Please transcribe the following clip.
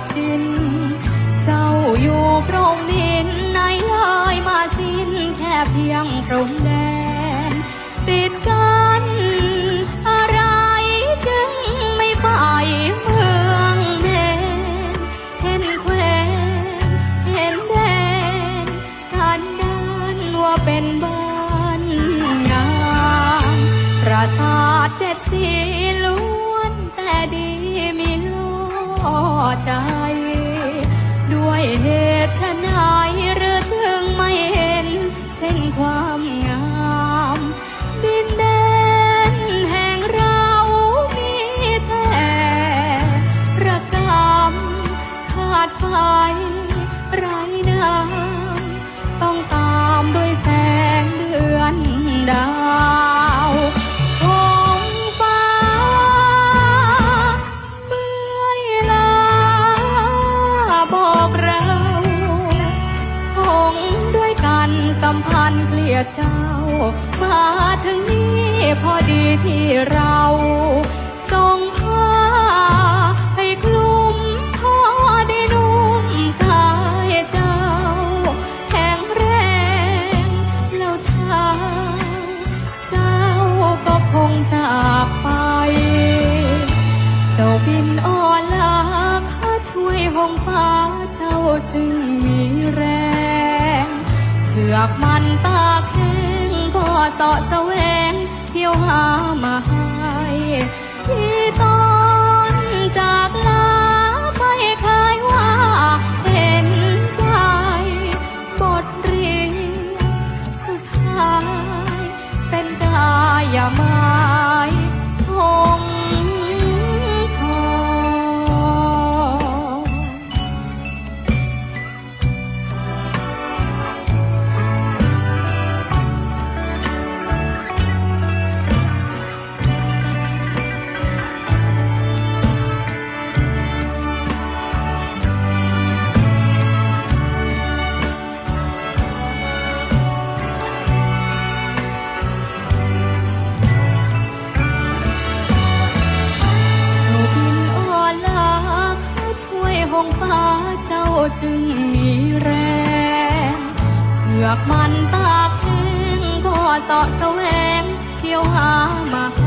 บดิน เจ้าอยู่พรหมดินไหนเลยมาสิ้นแค่เพียงพรมแดนปิดกันอะไรจึงไม่ไปเมืองเดนเห็นแควนเห็นแดนกันดานว่าเป็นบ้านงาม ปราสาทเจ็ดสี ใจ ด้วยเหตุไหน สัมพันธ์เกลียดเจ้า มาถึงนี้พอดีที่เราส่งผ้าให้คลุมพอได้นุ่มกายเจ้าแข็งแรงแล้วเช้าเจ้าก็คงจากไป เจ้าบินอ่อนลาข้าช่วยหงฟ้าเจ้าจึงมี อกมันตาแข็งก็เสาะแสวงเที่ยวหามาห้ที่ จึงมีแรงเผือกมันตากแห้งก็สาะแสวงเที่ยวหามา